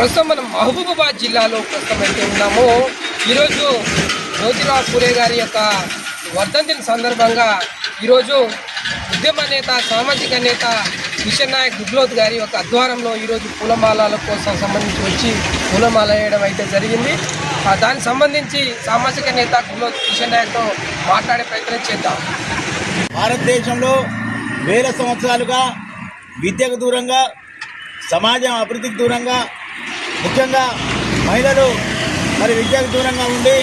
ప్రస్తుతం మనం మహబూబాబాద్ జిల్లాలో ప్రస్తుతం అయితే ఉన్నాము. ఈరోజు జ్యోతిరావు పూరే గారి యొక్క వర్ధంతిని సందర్భంగా ఈరోజు ఉద్యమ నేత సామాజిక నేత కిషన్ నాయక్ దుగ్లోత్ గారి యొక్క ఆధ్వర్యంలో ఈరోజు పూలమాలల కోసం సంబంధించి వచ్చి పూలమాల వేయడం అయితే జరిగింది. దానికి సంబంధించి సామాజిక నేత గుగ్లోత్ కిషన్ నాయక్తో మాట్లాడే ప్రయత్నం చేద్దాం. భారతదేశంలో వేల సంవత్సరాలుగా విద్యకు దూరంగా సమాజం అభివృద్ధికి దూరంగా ముఖ్యంగా మహిళలు మరి విద్యకు దూరంగా ఉండి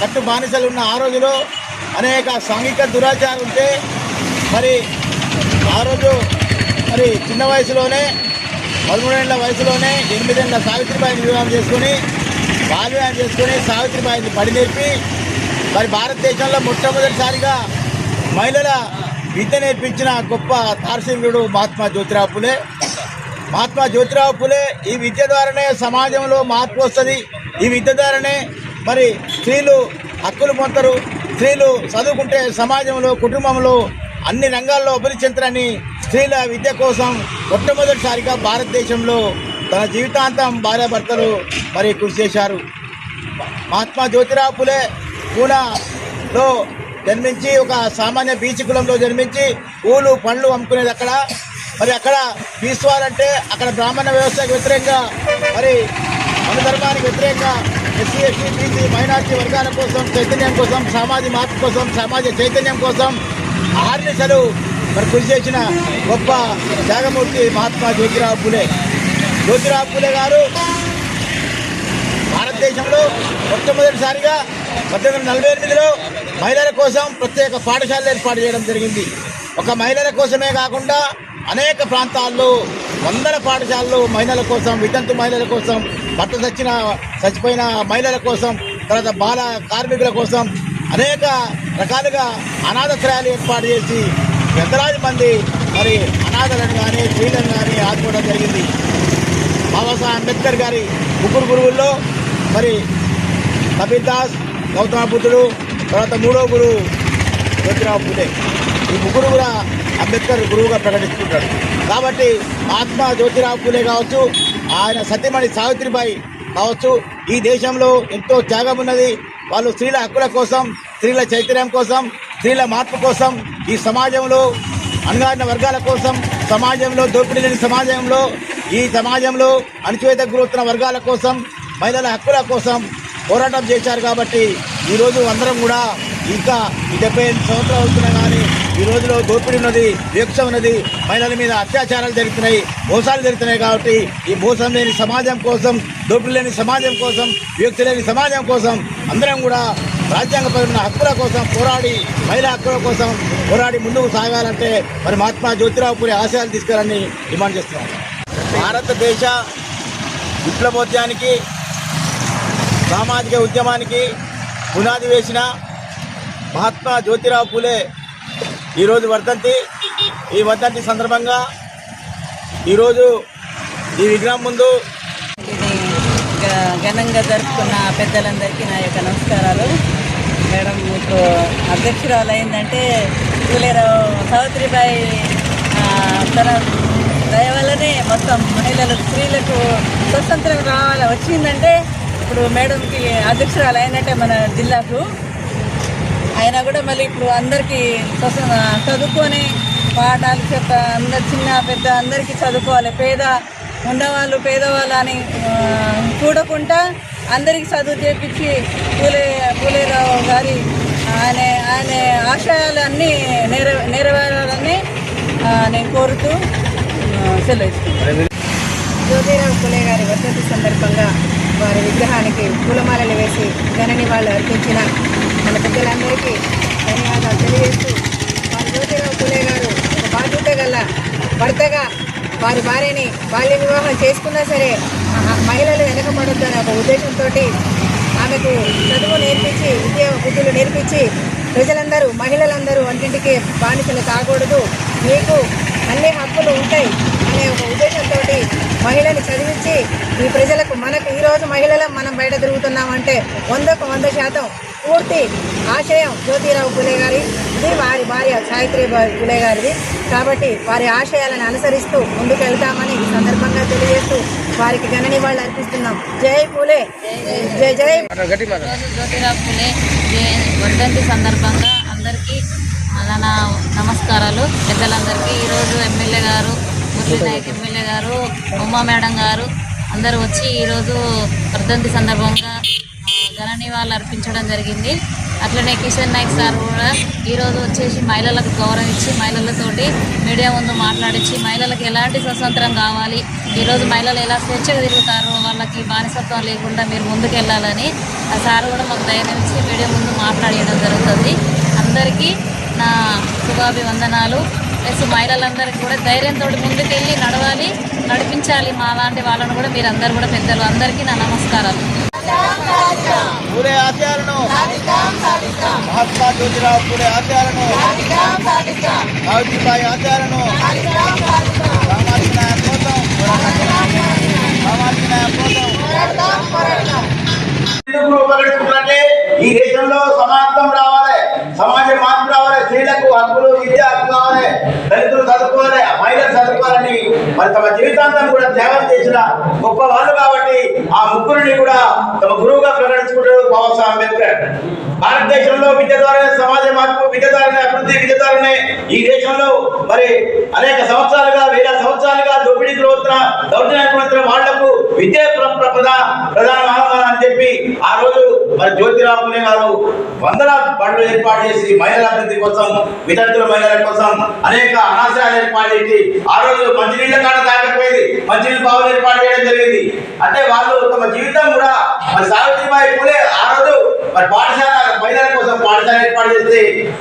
కట్టు బానిసలు ఉన్న ఆ రోజులో అనేక సాంఘిక దురాచారాలు ఉంటే మరి ఆ రోజు మరి చిన్న వయసులోనే పదమూడేళ్ళ వయసులోనే ఎనిమిదేళ్ళ సావిత్రిబాయిని వివాహం చేసుకొని బాల్య వివాహం చేసుకొని సావిత్రిబాయిని పడి నేర్పి మరి భారతదేశంలో మొట్టమొదటిసారిగా మహిళల విద్య నేర్పించిన గొప్ప తారసింగుడు మహాత్మా జ్యోతిరాపులే మహాత్మా జ్యోతిరావు పులే ఈ విద్య ద్వారానే సమాజంలో మార్పు వస్తుంది. ఈ విద్య ద్వారానే మరి స్త్రీలు హక్కులు పొందరు స్త్రీలు చదువుకుంటే సమాజంలో కుటుంబంలో అన్ని రంగాల్లో అభివృద్ధి చెందుతారని స్త్రీల విద్య కోసం మొట్టమొదటిసారిగా భారతదేశంలో తన జీవితాంతం భార్యాభర్తలు మరి కృషి చేశారు. మహాత్మా జ్యోతిరావు పులే పూనాలో జన్మించి ఒక సామాన్య బీచ్ కులంలో జన్మించి పూలు పండ్లు అమ్ముకునేది అక్కడ. మరి అక్కడ తీసుకోవాలంటే అక్కడ బ్రాహ్మణ వ్యవస్థకు వ్యతిరేకంగా మరి మన ధర్మానికి వ్యతిరేకంగా ఎస్సీ ఎస్టీ బీసీ మైనార్టీ వర్గాల కోసం చైతన్యం కోసం సామాజిక మార్పు కోసం సమాజ చైతన్యం కోసం ఆర్నిసలు మరి కృషి చేసిన గొప్ప త్యాగమూర్తి మహాత్మా జ్యోతిరావు పూలే. జ్యోతిరావు పూలే గారు భారతదేశంలో మొట్టమొదటిసారిగా పద్దెనిమిది వందల నలభై ఎనిమిదిలో మహిళల కోసం ప్రత్యేక పాఠశాలలు ఏర్పాటు చేయడం జరిగింది. ఒక మహిళల కోసమే కాకుండా అనేక ప్రాంతాల్లో వందల పాఠశాలలు మహిళల కోసం వితంతు మహిళల కోసం భర్త చచ్చిన చచ్చిపోయిన మహిళల కోసం తర్వాత బాల కార్మికుల కోసం అనేక రకాలుగా అనాథశ్రయాలు ఏర్పాటు చేసి ఎంతలాది మంది మరి అనాథలను కానీ స్త్రీలను కానీ ఆదుకోవడం జరిగింది. బాబాసాహెబ్ అంబేద్కర్ గారి ముగ్గురు గురువుల్లో మరి కబీర్ దాస్ గౌతమ బుద్ధుడు తర్వాత మూడో గురువు జ్యోతిరావు పుట్టే ఈ ముగ్గురు కూడా అంబేద్కర్ గురువుగా ప్రకటిస్తుంటాడు. కాబట్టి మహాత్మా జ్యోతిరావు పూలే కావచ్చు ఆయన సత్యమణి సావిత్రిబాయి కావచ్చు ఈ దేశంలో ఎంతో త్యాగం ఉన్నది. వాళ్ళు స్త్రీల హక్కుల కోసం స్త్రీల చైతన్యం కోసం స్త్రీల మార్పు కోసం ఈ సమాజంలో అణగారిన వర్గాల కోసం సమాజంలో దోపిడీ లేని సమాజంలో ఈ సమాజంలో అణచివేత గురవుతున్న వర్గాల కోసం మహిళల హక్కుల కోసం పోరాటం చేశారు కాబట్టి ఈరోజు అందరం కూడా ఇంకా డెబ్బై ఎనిమిది సంవత్సరాలు అవుతున్నా కానీ ఈ రోజులో దోపిడీ ఉన్నది వివక్ష ఉన్నది మహిళల మీద అత్యాచారాలు జరుగుతున్నాయి మోసాలు జరుగుతున్నాయి కాబట్టి ఈ మోసం లేని సమాజం కోసం దోపిడీ లేని సమాజం కోసం వివక్ష లేని సమాజం కోసం అందరం కూడా రాజ్యాంగపరమైన హక్కుల కోసం పోరాడి మహిళా హక్కుల కోసం పోరాడి ముందుకు సాగాలంటే మరి మహాత్మా జ్యోతిరావు పూరి ఆశయాలు తీసుకురని డిమాండ్ చేస్తున్నాం. భారతదేశ విప్లవోద్యానికి సామాజిక ఉద్యమానికి పునాది వేసిన మహాత్మా జ్యోతిరావు పూలే ఈరోజు వర్ధంతి. ఈ వర్ధంతి సందర్భంగా ఈరోజు ఈ విగ్రహం ముందు ఘనంగా జరుపుకున్న పెద్దలందరికీ నా యొక్క నమస్కారాలు. మేడం ఇప్పుడు అధ్యక్షురాలు అయిందంటే పూలేరావు సావిత్రిబాయి తన దయ వల్లనే మొత్తం మహిళలు స్త్రీలకు స్వతంత్రం రావాలి వచ్చిందంటే ఇప్పుడు మేడంకి అధ్యక్షురాలు అయిందంటే మన జిల్లాకు. అయినా కూడా మళ్ళీ ఇప్పుడు అందరికీ చదువుకొని పాఠాలు చెప్ప అందరు చిన్న పెద్ద అందరికీ చదువుకోవాలి. పేద ఉన్నవాళ్ళు పేదవాళ్ళు అని చూడకుండా అందరికీ చదువు చేపించి పూలే పూలేరావు గారి ఆయన ఆయన ఆశయాలన్నీ నెరవే నెర నెరవేరాలని నేను కోరుతూ ఆ, సెలవు జ్యోతిరావు పులే గారి వర్ధంతి సందర్భంగా వారి విగ్రహానికి పూలమాలలు వేసి ఘన నివాళులు అర్పించిన మన పెద్దలందరికీ ధన్యవాదాలు తెలియజేస్తూ వారి జ్యోతిరావు పులే గారు ఒక బాధ్యత గల భర్తగా వారి భార్యని బాల్య వివాహం చేసుకున్నా సరే ఆ మహిళలు వెనకబడొద్దనే ఒక ఉద్దేశంతో ఆమెకు చదువు నేర్పించి ఉద్యోగ బుద్ధులు నేర్పించి ప్రజలందరూ మహిళలందరూ వంటింటికి బానిసలు కాకూడదు. మీకు అన్ని హక్కులు ఉంటాయి అనే ఒక ఉద్దేశంతో మహిళని చదివించి ఈ ప్రజలకు మనకు ఈరోజు మహిళలం మనం బయట తిరుగుతున్నామంటే వందకు వంద శాతం పూర్తి ఆశయం జ్యోతిరావు పులే గారి ఇది వారి భార్య సావిత్రిబాయి పులే గారిది. కాబట్టి వారి ఆశయాలను అనుసరిస్తూ ముందుకు వెళ్తామని ఈ సందర్భంగా తెలియజేస్తూ వారికి ఘన నివాళులు అర్పిస్తున్నాం. జై పులే. జై జై. జ్యోతిరావు పులే వర్ధంతి సందర్భంగా అందరికీ నా నమస్కారాలు. పెద్దలందరికీ ఈరోజు ఎమ్మెల్యే గారు మురళీ నాయక్ ఎమ్మెల్యే గారు ఉమా మేడం గారు అందరూ వచ్చి ఈరోజు వర్ధంతి సందర్భంగా ఘన నివాళులు అర్పించడం జరిగింది. అట్లనే కిషన్ నాయక్ సార్ కూడా ఈరోజు వచ్చేసి మహిళలకు గౌరవం ఇచ్చి మహిళలతోటి మీడియా ముందు మాట్లాడించి మహిళలకు ఎలాంటి స్వతంత్రం కావాలి ఈరోజు మహిళలు ఎలా స్వేచ్ఛగా తిరుగుతారో వాళ్ళకి బానిసత్వం లేకుండా మీరు ముందుకు వెళ్ళాలని ఆ సార్ కూడా మాకు ధైర్యం ఇచ్చి మీడియా ముందు మాట్లాడేయడం జరుగుతుంది. అందరికీ నా శుభాభివందనాలు. ప్లస్ మహిళలందరికీ కూడా ధైర్యంతో ముందుకెళ్ళి నడవాలి నడిపించాలి మా లాంటి వాళ్ళను కూడా మీరు అందరు కూడా పెద్దలు అందరికీ నా నమస్కారాలు. సావిత్రిబాయి ఆశయాలను సామాజిక న్యాయం కోసం సామాజిక న్యాయం కోసం. ఈ దేశంలో సమానత్వం రావాలి. మార్పు రావాలి. స్త్రీలకు హక్కులు విద్య హక్కు కావాలి దళితులు చదువుకు మరి తమ జీవితాంతం కూడా త్యాగం చేసిన గొప్ప వాళ్ళు కాబట్టి ఆ ముగ్గురిని కూడా తమ గురువుగా ప్రకటించుకుంటాడు బాబాసాహెబ్ అంబేద్కర్. భారతదేశంలో విద్య ద్వారానే సమాజ మార్పు విద్య ద్వారానే అభివృద్ధి విద్య ద్వారానే ఈ దేశంలో మరి అనేక సంవత్సరాలుగా వేల సంవత్సరాలుగా దోపిడీకి లోతున దౌర్జన్యానికి వాళ్ళకు విద్య ప్ర- ప్రధాన ఆహ్వానం అని చెప్పి ఆ రోజు మరి జ్యోతిరావు గారు వందల బడులు ఏర్పాటు చేసి మహిళల అభివృద్ధి కోసం విద్యార్థుల మహిళల కోసం అనేక అనాశయాలు ఏర్పాటు చేసి ఆ రోజు మంచినీళ్ళ కాడ దాటిపోయింది మంచినీళ్ళ బావులు ఏర్పాటు చేయడం జరిగింది. అంటే వాళ్ళు తమ జీవితం కూడా మరి సావిత్రిబాయి పూలే ఆ రోజు మరి పాఠశాల మహిళల కోసం పాఠశాల ఏర్పాటు చేస్తే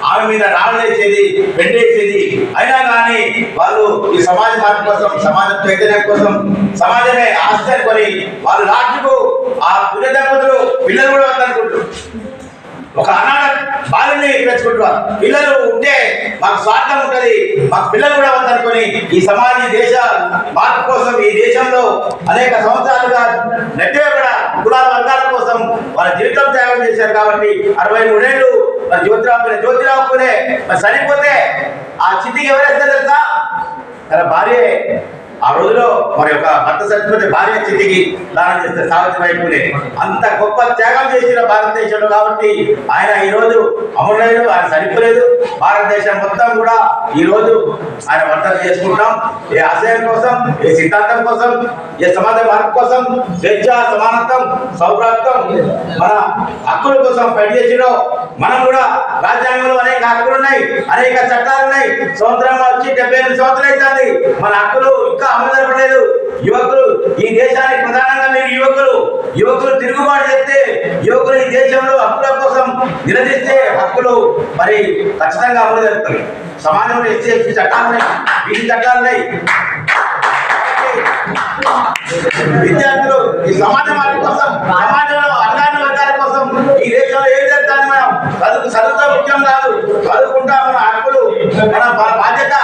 ఆమె మీద రాళ్ళేసేది వెంటేసేది అయినా కానీ వాళ్ళు ఈ సమాజ మార్పు కోసం సమాజ చైతన్యం కోసం సమాజమే ఆస్తి అనుకొని వాళ్ళు లాస్ట్కు ఆ పుణ్య దంపతులు పిల్లలు కూడా వద్దనుకుంటారు ఒక చేసుకుంటున్నాం. పిల్లలు ఉంటే మాకు స్వార్థం ఉంటది. మాకు పిల్లలు కూడా ఉందనుకొని ఈ సమాజ దేశ మార్పు కోసం ఈ దేశంలో అనేక సంవత్సరాలుగా నెట్టే కూడా కులాల వర్గాల కోసం వాళ్ళ జీవితం త్యాగం చేశారు కాబట్టి అరవై మూడేళ్ళు మరి జ్యోతిరావు జ్యోతిరావు పులే మరి చనిపోతే ఆ చితికి ఎవరేస్తే తెలుసా? తన భార్య. ఆ రోజులో మరి ఒక భర్త చనిపోతే భార్య చితికి దానం చేస్తే సావిత్రిబాయి పూలే. అంత గొప్ప త్యాగం చేసిన భారతదేశంలో కాబట్టి ఆయన ఈ రోజు అమరులేదు ఆయన చనిపోలేదు భారతదేశం మొత్తం కూడా ఈ రోజు ఆయన వర్తన చేసుకుంటాం. ఏ ఆశయం కోసం ఏ సిద్ధాంతం కోసం ఏ సమాజ మార్పు కోసం స్వేచ్ఛ సమానత్వం సౌభ్రాత్వం మన హక్కుల కోసం పనిచేసినో మనం కూడా రాజ్యాంగంలో అనేక హక్కులు ఉన్నాయి అనేక చట్టాలు ఉన్నాయి. సంవత్సరం వచ్చి డెబ్బై ఎనిమిది సంవత్సరాలు అవుతుంది. మన హక్కులు ఇంకా అమలు యువకులు ఈ దేశానికి ప్రధానంగా మీరు యువకులు. యువకులు తిరుగుబాటు చేస్తే యువకులు ఈ దేశంలో హక్కుల కోసం నిలదీస్తే హక్కులు మరి ఖచ్చితంగా అమలు జరుగుతాయి. సమాజంలో ఎస్సీ ఎస్టీ చట్టాలు ఉన్నాయి. చట్టాలు ఉన్నాయి. విద్యార్థులు ఈ సమాజ కోసం సమాజంలో అన్నాన్ని వర్గాల కోసం ఈ దేశంలో ఏం జరుగుతుంది మనం? చదువు చదువుతో ముఖ్యం కాదు. చదువుకుంటా మన హక్కులు మన బాధ్యత.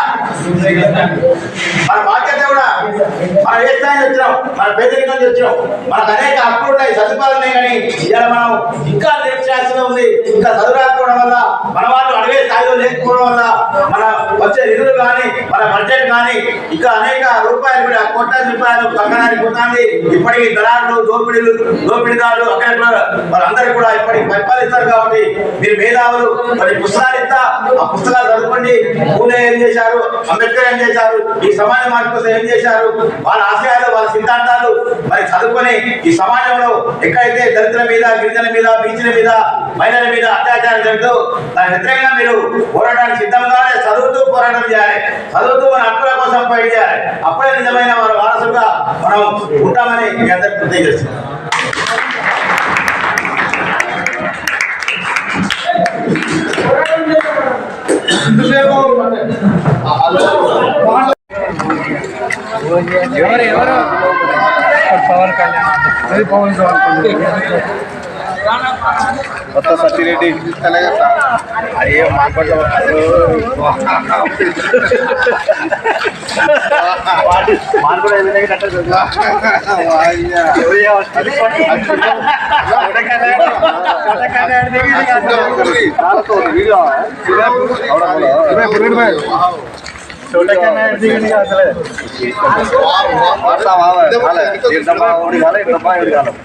మనం వచ్చినాం మన పేదరికం వచ్చినాం మనకు అనేక హక్కులు ఉన్నాయి సదుపాయాలు ఉన్నాయి కానీ ఇవాళ మనం ఇంకా నేర్చాల్సిన ఉంది. ఇంకా చదువు రాకపోవడం వల్ల మన వాళ్ళు అడిగే స్థాయిలో లేకపోవడం వల్ల మన వచ్చే నిధులు కానీ మన బడ్జెట్ కానీ ఇంకా అనేక రూపాయలు కూడా కోట్ల రూపాయలు కంగనానికి పోతుంది. ఇప్పటికీ దళారులు దోపిడీలు దోపిడీదారులు అక్కడ వాళ్ళందరూ కూడా ఇప్పటికి పరిపాలిస్తారు కాబట్టి మీరు మేధావులు మరి పుస్తకాలు ఇస్తా ఆ పుస్తకాలు చదువుకోండి. పూలే ఏం చేశారు? అంబేద్కర్ ఏం చేశారు? ఈ సమాజ మార్పు కోసం ఏం చేశారు? వాళ్ళ ఆశయాలు వాళ్ళ సిద్ధాంతాలు. మరి చదువుకొని ఈ సమాజంలో ఎక్కడైతే దళితుల మీద గిరిజనుల మీద బీచ్ల మీద మహిళల మీద అత్యాచారం జరుగుతూ దాని వ్యతిరేకంగా మీరు పోరాటానికి సిద్ధంగానే చదువుతూ పోరాటం చేయాలి. చదువుతూ మన హక్కుల కోసం ఫైట్ చేయాలి. అప్పుడే నిజమైన వారి వారసుగా మనం ఉంటామని మీ అందరికీ తెలియజేస్తున్నాం ఎవరు ఎవరు పవన్ కళ్యాణ్ అది పవన్ కళ్యాణ్ కొత్త సత్యరెడ్డి అయ్యో మాట్లాడ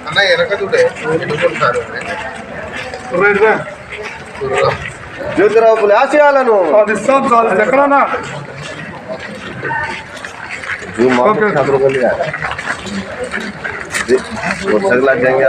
అన్న ఎనకదుడే జ్యోతిరావు ఆశయాలను సాధిస్తాం సాధిస్తాం ఎక్కడన్నా సగలా జంగా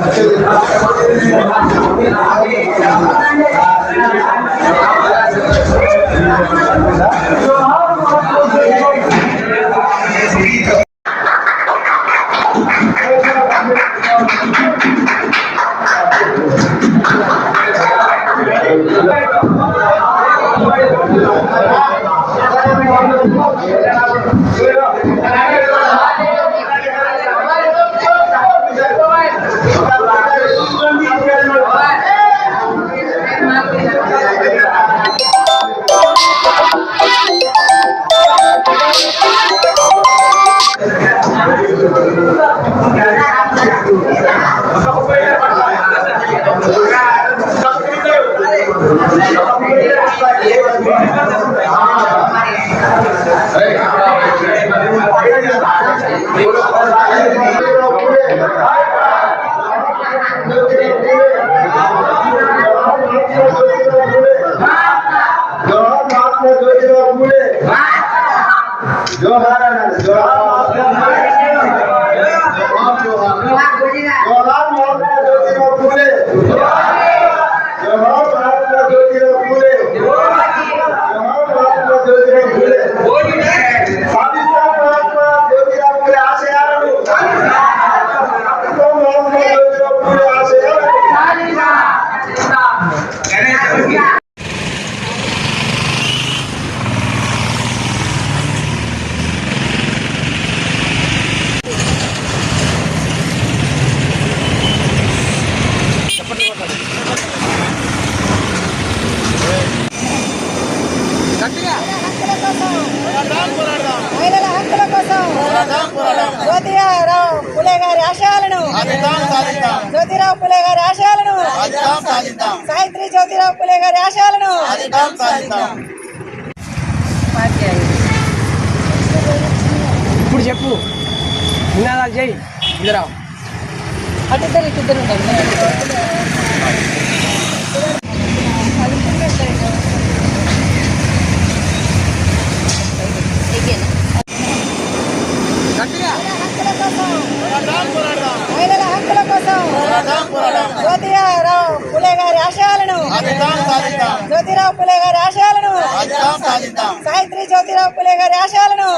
Thank you. జ్యోతిరావు పులే గారి ఆశయాలను. జ్యోతిరావు పులే గారి ఆశయాలను. సావిత్రి జ్యోతిరావు పులే గారి ఆశయాలను. ఇప్పుడు చెప్పు. నినాదాలు చేయి ఇద్దరా అటుద్దరు ఇద్దరు గట్టిగా మహిళల హక్కుల కోసం జ్యోతిరావు పులే గారి ఆశయాలను. జ్యోతిరావు పులే గారి ఆశయాలను. సావిత్రి జ్యోతిరావు పులే గారి ఆశయాలను.